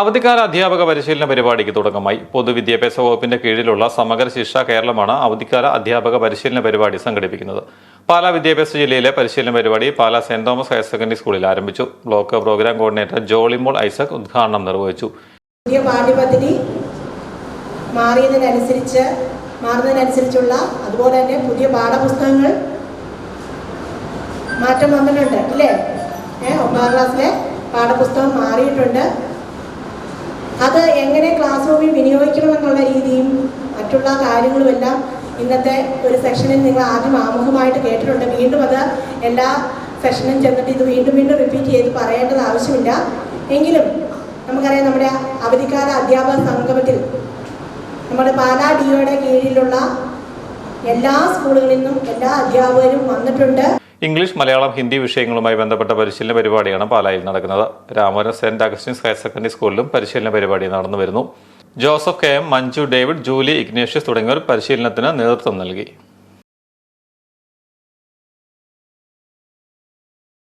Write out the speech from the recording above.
അവധിക്കാല അധ്യാപക പരിശീലന പരിപാടിക്ക് തുടക്കമായി. പൊതുവിദ്യാഭ്യാസ വകുപ്പിന്റെ കീഴിലുള്ള സമഗ്ര ശിക്ഷ കേരളമാണ് അവധിക്കാല അധ്യാപക പരിശീലന പരിപാടി സംഘടിപ്പിക്കുന്നത്. പാലാ വിദ്യാഭ്യാസ ജില്ലയിലെ പരിശീലന പരിപാടി Pala Saint Thomas Higher Secondary സ്കൂളിൽ ആരംഭിച്ചു. Block programme coordinator Jollymol Isaac ഉദ്ഘാടനം നിർവഹിച്ചു. പുതിയ മാറുന്നതിനനുസരിച്ചുള്ള അതുപോലെ തന്നെ പുതിയ പാഠപുസ്തകങ്ങൾ മാറ്റം വന്നിട്ടുണ്ട് അല്ലേ? ഏ ഒമ്പതാം ക്ലാസ്സിലെ പാഠപുസ്തകം മാറിയിട്ടുണ്ട്. അത് എങ്ങനെ ക്ലാസ് റൂമിൽ വിനിയോഗിക്കണമെന്നുള്ള രീതിയും മറ്റുള്ള കാര്യങ്ങളുമെല്ലാം ഇന്നത്തെ ഒരു സെക്ഷനിൽ നിങ്ങൾ ആദ്യം ആമുഖമായിട്ട് കേട്ടിട്ടുണ്ട്. വീണ്ടും അത് എല്ലാ സെഷനും ചെന്നിട്ട് ഇത് വീണ്ടും വീണ്ടും റിപ്പീറ്റ് ചെയ്ത് പറയേണ്ടത് ആവശ്യമില്ല. എങ്കിലും നമുക്കറിയാം നമ്മുടെ അവധിക്കാല അധ്യാപക സംഗമത്തിൽ നമ്മുടെ പാലാ ഡിഒയുടെ കീഴിലുള്ള എല്ലാ സ്കൂളുകളിൽ നിന്നും എല്ലാ അധ്യാപകരും വന്നിട്ടുണ്ട്. ഇംഗ്ലീഷ് മലയാളം ഹിന്ദി വിഷയങ്ങളുമായി ബന്ധപ്പെട്ട പരിശീലന പരിപാടിയാണ് പാലായിൽ നടക്കുന്നത്. Ramavaram Saint Augustine's Higher Secondary സ്കൂളിലും പരിശീലന പരിപാടി നടന്നു വരുന്നു. Joseph K M Manju David Julie Ignatius തുടങ്ങിയവർ പരിശീലനത്തിന് നേതൃത്വം നൽകി.